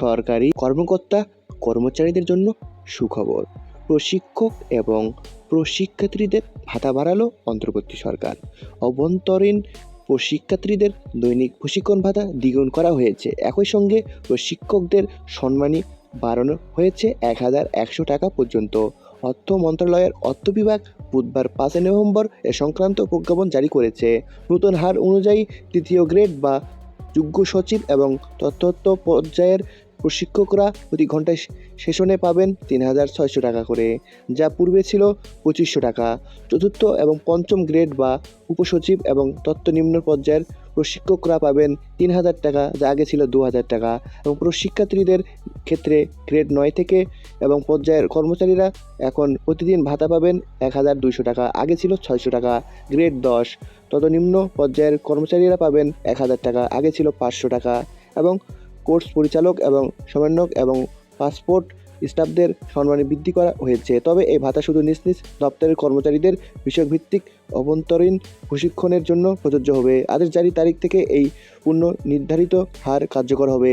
সরকারি কর্মকর্তা কর্মচারীদের জন্য সুখবর। প্রশিক্ষক এবং প্রশিক্ষার্থীদের ভাতা বাড়ালো অন্তর্বর্তী সরকার। অভ্যন্তরীণ প্রশিক্ষার্থীদের দৈনিক প্রশিক্ষণ ভাতা দ্বিগুণ করা হয়েছে। একই সঙ্গে প্রশিক্ষকদের সম্মানী বাড়ানো হয়েছে এক হাজার একশো টাকা পর্যন্ত। অর্থ মন্ত্রণালয়ের অর্থ বিভাগ বুধবার পাঁচই নভেম্বর এ সংক্রান্ত প্রজ্ঞাপন জারি করেছে। নতুন হার অনুযায়ী তৃতীয় গ্রেড বা যোগ্য সচিব এবং তত্ত্ব পর্যায়ের প্রশিক্ষকরা প্রতি ঘন্টায় সেশনে পাবেন তিন হাজার ছয়শো টাকা করে, যা পূর্বে ছিল পঁচিশশো টাকা। চতুর্থ এবং পঞ্চম গ্রেড বা উপসচিব এবং তত্ত্ব নিম্ন পর্যায়ের প্রশিক্ষকরা পাবেন তিন হাজার টাকা, যা আগে ছিল দু হাজার টাকা। এবং প্রশিক্ষার্থীদের ক্ষেত্রে গ্রেড নয় থেকে এবং পর্যায়ের কর্মচারীরা এখন প্রতিদিন ভাতা পাবেন এক হাজার দুইশো টাকা, আগে ছিল ছয়শো টাকা, গ্রেড দশ। তত নিম্ন পর্যায়ের কর্মচারীরা পাবেন এক হাজার টাকা, আগে ছিল পাঁচশো টাকা। এবং কোর্স পরিচালক এবং সমন্বয়ক এবং পাসপোর্ট স্টাফদের সম্মানে বৃদ্ধি করা হয়েছে। তবে এই ভাতা শুধু নিজ নিজ দপ্তরের কর্মচারীদের বিষয়ভিত্তিক অভ্যন্তরীণ প্রশিক্ষণের জন্য প্রযোজ্য হবে। আদেশ জারি তারিখ থেকে এই পূর্ণ নির্ধারিত হার কার্যকর হবে।